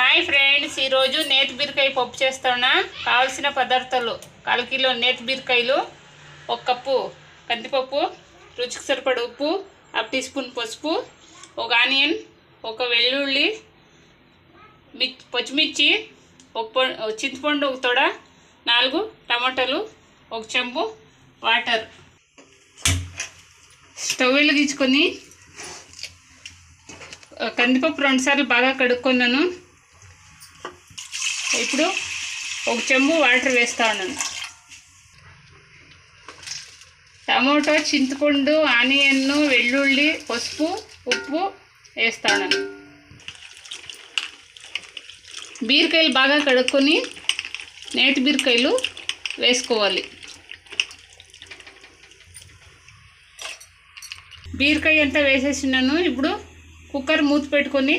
Hi friends ఈరోజు నేతి బీరకాయ పప్పు చేస్తున్నా. కావాల్సిన పదార్థాలు కాలు కిలో నేతి బీరకాయలు ఒక కప్పు కందిపప్పు రుచికి సరిపడ ఉప్పు హాఫ్ టీ స్పూన్ పసుపు ఒక ఆనియన్ ఒక వెల్లుల్లి మిర్చి పచ్చిమిర్చి ఒక చింతపండు ఒక తొడ నాలుగు టమాటాలు ఒక చెంబు వాటర్. స్టవ్ వెలిగించుకొని కందిపప్పు రెండుసార్లు బాగా కడుక్కున్నాను. ఇప్పుడు ఒక చెంబు వాటర్ వేస్తూ ఉన్నాను. టమోటో చింతపండు ఆనియన్ వెల్లుల్లి పసుపు ఉప్పు వేస్తాను బీరకాయలు బాగా కడుక్కొని నేటి బీరకాయలు వేసుకోవాలి. బీరకాయ అంతా వేసేసినాను ఇప్పుడు కుక్కర్ మూత పెట్టుకొని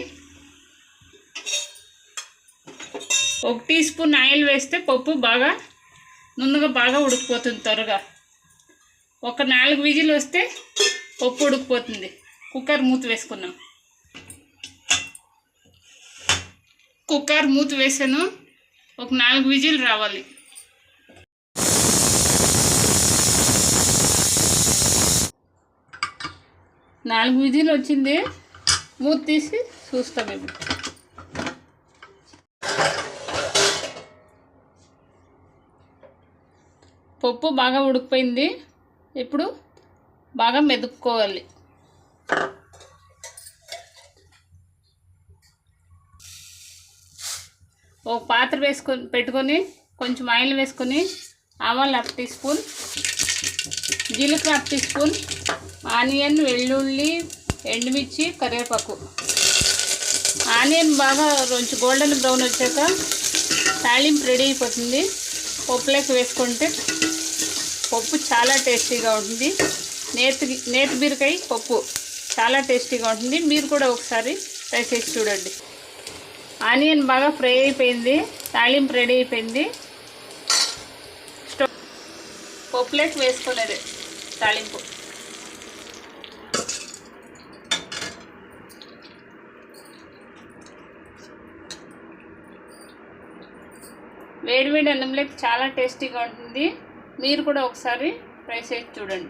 ఒక టీ స్పూన్ ఆయిల్ వేస్తే పప్పు బాగా నున్నగా బాగా ఉడికిపోతుంది త్వరగా. ఒక నాలుగు విజిల్ వస్తే పప్పు ఉడికిపోతుంది. కుక్కర్ మూత వేసుకున్నాం కుక్కర్ మూత వేసాను. ఒక నాలుగు విజిల్ రావాలి. నాలుగు విజిల్ వచ్చింది. మూత తీసి చూస్తాం ఇప్పుడు. పప్పు బాగా ఉడికిపోయింది. ఇప్పుడు బాగా మెదుపుకోవాలి ఒక పాత్ర వేసుకొని పెట్టుకొని కొంచెం ఆయిల్ వేసుకొని ఆవాలు హాఫ్ టీ స్పూన్ జీలకర్ర హాఫ్ టీ స్పూన్ ఆనియన్ వెల్లుల్లి ఎండుమిర్చి కరివేపాకు. ఆనియన్ బాగా కొంచెం గోల్డెన్ బ్రౌన్ వచ్చాక తాళింపు రెడీ అయిపోతుంది. పప్పులోకి వేసుకుంటే పప్పు చాలా టేస్టీగా ఉంటుంది. నేతి నేతి బీరకాయ పప్పు చాలా టేస్టీగా ఉంటుంది. మీరు కూడా ఒకసారి ట్రై చేసి చూడండి. ఆనియన్ బాగా ఫ్రై అయిపోయింది. తాళింపు రెడీ అయిపోయింది. స్టవ్ పప్పులోకి వేసుకోలేదు. తాళింపు వేడివేడి అన్నంలోకి చాలా టేస్టీగా ఉంటుంది. మీరు కూడా ఒకసారి ట్రై చేసి చూడండి.